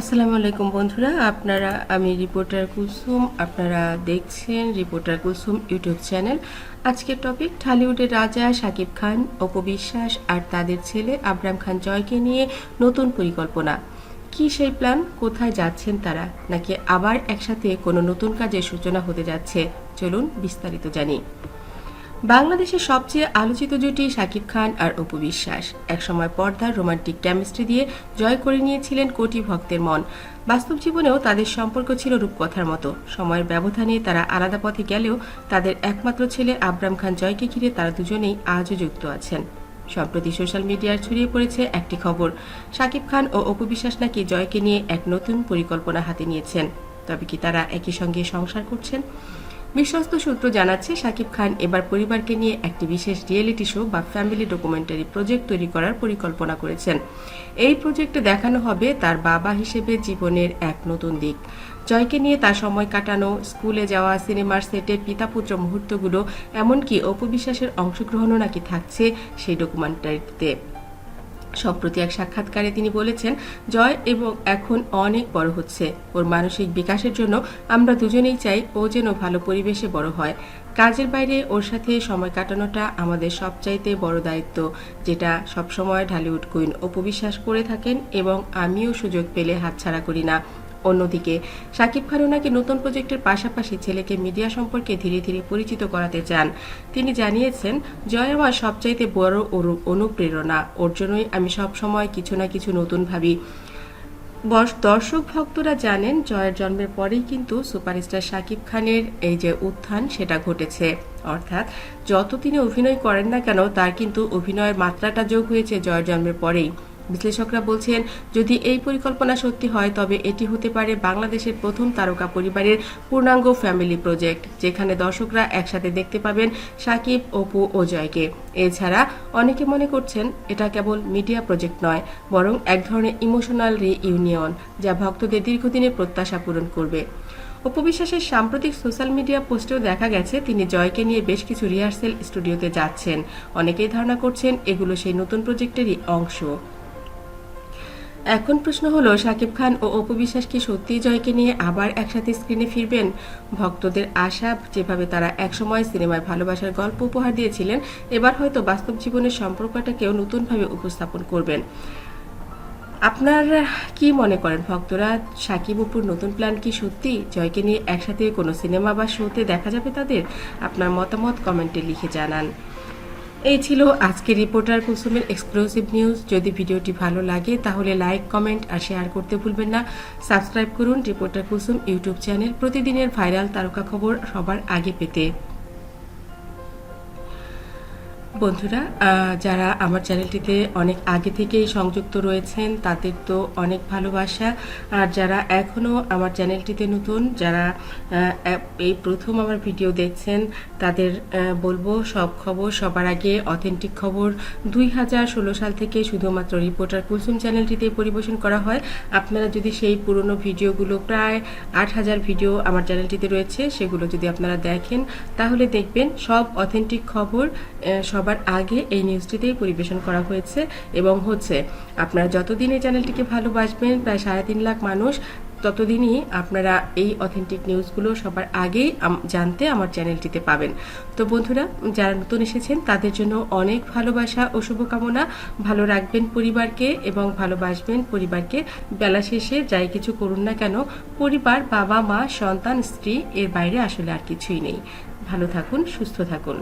আসসালামু আলাইকুম বন্ধুরা, আপনারা, আমি রিপোর্টার কুসুম আপনারা দেখছেন রিপোর্টার কুলসুম ইউটিউব চ্যানেল। আজকের টপিক, ঢালিউডের রাজা শাকিব খান, অপবিশ্বাস আর তাদের ছেলে আবরাম খান জয়কে নিয়ে নতুন পরিকল্পনা। কি সেই প্ল্যান? কোথায় যাচ্ছেন তারা? নাকি আবার একসাথে কোনো নতুন কাজের সূচনা হতে যাচ্ছে? চলুন বিস্তারিত জানি। বাংলাদেশের সবচেয়ে আলোচিত জুটি শাকিব খান আর অপু বিশ্বাস। একসময় পর্দার রোমান্টিক কেমিস্ট্রি দিয়ে জয় করে নিয়েছিলেন কোটি ভক্তের মন। বাস্তব জীবনেও তাদের সম্পর্ক ছিল রূপকথার মতো। সময়ের ব্যবধানে তারা আলাদা পথে গেলেও তাদের একমাত্র ছেলে আবরাম খান জয়কে ঘিরে তারা দুজনেই আজও যুক্ত আছেন। সম্প্রতি সোশ্যাল মিডিয়ায় ছড়িয়ে পড়েছে একটি খবর। শাকিব খান ও অপু বিশ্বাস নাকি জয়কে নিয়ে এক নতুন পরিকল্পনা হাতে নিয়েছেন। তবে কি তারা একই সঙ্গে সংসার করছেন? বিশ্বস্ত সূত্র জানাচ্ছে শাকিব খান এবার পরিবারকে নিয়ে একটি বিশেষ রিয়েলিটি শো বা ফ্যামিলি ডকুমেন্টারি প্রজেক্ট তৈরি করার পরিকল্পনা করেছেন। এই প্রজেক্টে দেখানো হবে তার বাবা হিসেবে জীবনের এক নতুন দিক। জয়কে নিয়ে তার সময় কাটানো, স্কুলে যাওয়া, সিনেমার সেটে পিতাপুত্র মুহূর্তগুলো, এমনকি অপবিশ্বাসের অংশগ্রহণও নাকি থাকছে সেই ডকুমেন্টারিতে সম্প্রতি এক সাক্ষাৎকারে তিনি বলেছেন, জয় এবং এখন অনেক বড় হচ্ছে। ওর মানসিক বিকাশের জন্য আমরা দুজনেই চাই ও যেন ভালো পরিবেশে বড় হয়। কাজের বাইরে ওর সাথে সময় কাটানোটা আমাদের সবচাইতে বড় দায়িত্ব, যেটা সবসময় ঢালিউড কুইন অপবিশ্বাস করে থাকেন এবং আমিও সুযোগ পেলে হাতছাড়া করি না। অন্যদিকে শাকিব খানও নাকি নতুন প্রজেক্টের পাশাপাশি ছেলেকে মিডিয়া সম্পর্কে ধীরে ধীরে পরিচিত করাতে চান। তিনি জানিয়েছেন, জয় আমার সবচাইতে বড় অনু- অনুপ্রেরণা। ওর জন্যই আমি সব সময় কিছু না কিছু নতুন ভাবি। দর্শক ভক্তরা জানেন, জয়ের জন্মের পরেই কিন্তু সুপারস্টার শাকিব খানের এই যে উত্থান, সেটা ঘটেছে। অর্থাৎ, যত তিনি অভিনয় করেন না কেন, তার কিন্তু অভিনয়ের মাত্রাটা যোগ হয়েছে জয়ের জন্মের পরেই। বিশ্লেষকরা বলছেন, যদি এই পরিকল্পনা সত্যি হয়, তবে এটি হতে পারে বাংলাদেশের প্রথম তারকা পরিবারের পূর্ণাঙ্গ ফ্যামিলি প্রজেক্ট, যেখানে দর্শকরা একসাথে দেখতে পাবেন সাকিব, অপু ও জয়কে। এছাড়া অনেকে মনে করছেন, এটা কেবল মিডিয়া প্রজেক্ট নয়, বরং এক ধরনের ইমোশনাল রিইউনিয়ন, যা ভক্তদের দীর্ঘদিনের প্রত্যাশা পূরণ করবে। অপবিশ্বাসের সাম্প্রতিক সোশ্যাল মিডিয়া পোস্টেও দেখা গেছে, তিনি জয়কে নিয়ে বেশ কিছু রিহার্সেল স্টুডিওতে যাচ্ছেন। অনেকেই ধারণা করছেন, এগুলো সেই নতুন প্রজেক্টেরই অংশ। এখন প্রশ্ন হলো শাকিব খান ও অপু বিশ্বাস কি সত্যিই জয়কে নিয়ে আবার একসাথে স্ক্রিনে ফিরবেন? ভক্তদের আশা যেভাবে তারা একসময় সিনেমায় ভালোবাসার গল্প উপহার দিয়েছিলেন, এবার হয়তো বাস্তব জীবনের সম্পর্কটাকেও নতুনভাবে উপস্থাপন করবেন। আপনার কি মনে করেন ভক্তরা? সাকিব অপুর নতুন প্ল্যান কি সত্যি? জয়কে নিয়ে একসাথে কোনো সিনেমা বা শোতে দেখা যাবে তাদের? আপনার মতামত কমেন্টে লিখে জানান। এই ছিল আজকের রিপোর্টার কুসুমের এক্সক্লুসিভ নিউজ যদি ভিডিওটি ভালো লাগে, তাহলে লাইক কমেন্ট আর শেয়ার করতে ভুলবেন না। সাবস্ক্রাইব করুন রিপোর্টার কুসুম ইউটিউব চ্যানেল। প্রতিদিনের ভাইরাল তারকা খবর সবার আগে পেতে। বন্ধুরা যারা আমার চ্যানেলটিতে অনেক আগে থেকেই সংযুক্ত রয়েছেন তাদের তো অনেক ভালোবাসা। আর যারা এখনও আমার চ্যানেলটিতে নতুন যারা এই প্রথম আমার ভিডিও দেখছেন তাদের বলব সব খবর সবার আগে অথেন্টিক খবর। দুই হাজার ষোলো সাল থেকে শুধুমাত্র রিপোর্টার কুলসুম চ্যানেলটিতে পরিবেশন করা হয়। আপনারা যদি সেই পুরনো ভিডিওগুলো প্রায় আট হাজার ভিডিও আমার চ্যানেলটিতে রয়েছে সেগুলো যদি আপনারা দেখেন তাহলে দেখবেন সব অথেন্টিক খবর আহ, সবার আগে এই নিউজটিতেই পরিবেশন করা হয়েছে এবং হচ্ছে, আপনারা যতদিন এই চ্যানেলটিকে ভালোবাসবেন, প্রায় সাড়ে তিন লাখ মানুষ, ততদিনই আপনারা এই অথেন্টিক নিউজগুলো সবার আগেই জানতে আমার চ্যানেলটিতে পাবেন। তো বন্ধুরা, যারা নতুন এসেছেন, তাদের জন্য অনেক ভালোবাসা ও শুভকামনা। ভালো রাখবেন পরিবারকে এবং ভালোবাসবেন পরিবারকে। বেলা শেষে যাই কিছু করুন না কেন, পরিবার, বাবা, মা, সন্তান, স্ত্রী, এর বাইরে আসলে আর কিছুই নেই। ভালো থাকুন, সুস্থ থাকুন।